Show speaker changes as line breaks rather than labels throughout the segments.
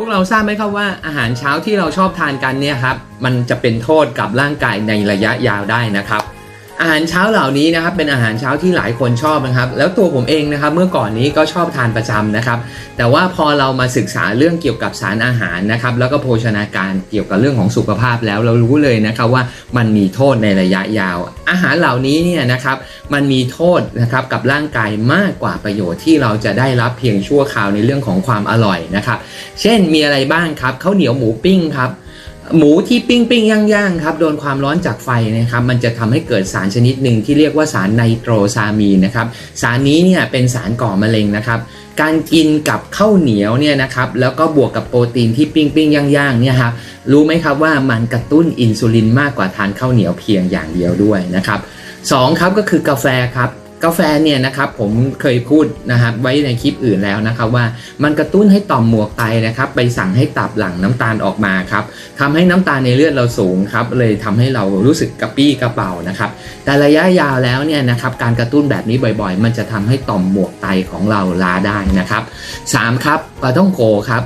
พวกเราทราบไหมครับว่าอาหารเช้าที่เราชอบทานกันเนี่ยครับมันจะเป็นโทษกับร่างกายในระยะยาวได้นะครับ อาหารเช้าเหล่านี้นะครับเป็นอาหารเช้าที่หลายคนชอบนะครับ แล้วตัวผมเองนะครับเมื่อก่อนนี้ก็ชอบทานประจำนะครับ แต่ว่าพอเรามาศึกษาเรื่องเกี่ยวกับสารอาหารนะครับ แล้วก็โภชนาการเกี่ยวกับเรื่องของสุขภาพแล้วเรารู้เลยนะครับว่ามันมีโทษในระยะยาว อาหารเหล่านี้เนี่ยนะครับมันมีโทษนะครับกับร่างกายมากกว่าประโยชน์ที่เราจะได้รับเพียงชั่วคราวในเรื่องของความอร่อยนะครับ เช่นมีอะไรบ้างครับข้าวเหนียวหมูปิ้งครับ หมูที่ปิ้งปิ้งย่างย่างครับโดนความร้อนจากไฟนะครับมันจะทำให้เกิดสารชนิดหนึ่งที่เรียกว่าสารไนโตรซามีนนะครับสารนี้เนี่ยเป็นสารก่อมะเร็งนะครับการกินกับข้าวเหนียวเนี่ยนะครับแล้วก็บวกกับโปรตีนที่ปิ้งปิ้งย่างย่างเนี่ยครับรู้ไหมครับว่ามันกระตุ้นอินซูลินมากกว่าทานข้าวเหนียวเพียงอย่างเดียวด้วยนะครับสองครับก็คือกาแฟครับ กาแฟเนี่ยนะครับผมเคยพูดนะครับไว้ในคลิปอื่นแล้วนะครับว่ามันกระตุ้นให้ต่อมหมวกไตนะครับไปสั่งให้ตับหลั่งน้ำตาลออกมาครับทำให้น้ำตาลในเลือดเราสูงครับเลยทำให้เรารู้สึกกระปี้กระเป๋านะครับแต่ระยะยาวแล้วเนี่ยนะครับการกระตุ้นแบบนี้บ่อยๆ มันจะทำให้ต่อมหมวกไตของเราล้าได้นะครับ 3. ครับปลาท่องโกครับ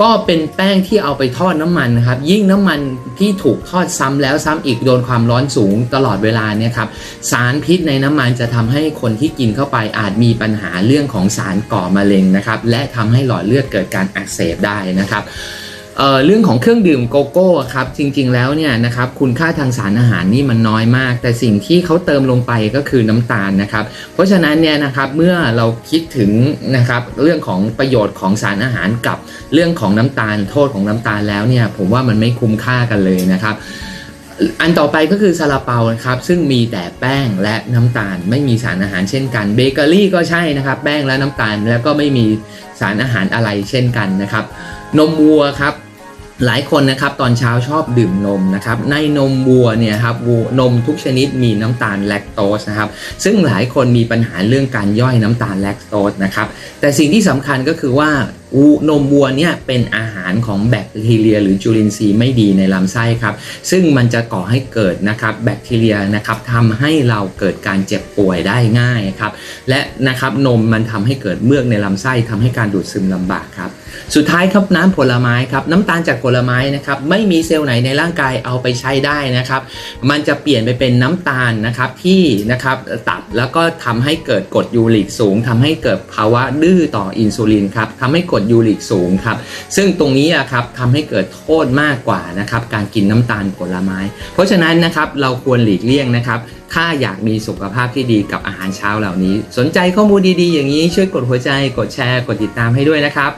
ก็เป็นแป้งที่เอาไปทอดน้ำมันนะครับ ยิ่งน้ำมันที่ถูกทอดซ้ำแล้วซ้ำอีกโดนความร้อนสูงตลอดเวลาเนี่ยครับสารพิษในน้ำมันจะทำให้คนที่กินเข้าไปอาจมีปัญหาเรื่องของสารก่อมะเร็งนะครับและทำให้หลอดเลือดเกิดการอักเสบได้นะครับ เอ่อเรื่องของเครื่องดื่มโกโก้ครับจริงๆแล้วเนี่ยนะครับคุณค่าทางสารอาหารนี่มันน้อยมาก แต่สิ่งที่เขาเติมลงไปก็คือน้ำตาลนะครับ เพราะฉะนั้นเนี่ยนะครับเมื่อเราคิดถึงนะครับเรื่องของประโยชน์ของสารอาหารกับเรื่องของน้ำตาล โทษของน้ำตาลแล้วเนี่ยผมว่ามันไม่คุ้มค่ากันเลยนะครับอันต่อไปก็คือซาลาเปานะครับซึ่งมีแต่แป้งและน้ำตาล ไม่มีสารอาหารเช่นกันเบเกอรี่ก็ใช่นะครับแป้งและน้ำตาลแล้วก็ไม่มีสารอาหารอะไรเช่นกันนะครับนมวัวครับ หลายคนนะครับตอนเช้าชอบดื่มนมนะครับในนมวัวเนี่ยครับวัวนมทุกชนิดมีน้ำตาลแลคโตสนะครับซึ่งหลายคนมีปัญหาเรื่องการย่อยน้ำตาลแลคโตสนะครับแต่สิ่งที่สำคัญก็คือว่า วูนมวัวเนี่ยเป็นอาหารของแบคทีเรีย หรือจุลินทรีย์ไม่ดีในลำไส้ครับ ซึ่งมันจะก่อให้เกิดนะครับแบคทีเรียนะครับทำให้เราเกิดการเจ็บป่วยได้ง่ายครับ และนะครับนมมันทำให้เกิดเมือกในลำไส้ทำให้การดูดซึมลำบากครับ สุดท้ายครับน้ำผลไม้ครับน้ำตาลจากผลไม้นะครับไม่มีเซลล์ไหนในร่างกายเอาไปใช้ได้นะครับ มันจะเปลี่ยนไปเป็นน้ำตาลนะครับที่นะครับตับแล้วก็ทำให้เกิดกรดยูริกสูงทำให้เกิดภาวะดื้อต่ออินซูลินครับทำให้กรดยูริกสูงครับ ซึ่งตรงนี้อะครับทำให้เกิดโทษมากกว่านะครับการกินน้ำตาลผลไม้ เพราะฉะนั้นนะครับเราควรหลีกเลี่ยงนะครับถ้าอยากมีสุขภาพที่ดีกับอาหารเช้าเหล่านี้ สนใจข้อมูลดีๆ อย่างนี้ช่วยกดหัวใจกดแชร์ กดติดตามให้ด้วยนะครับ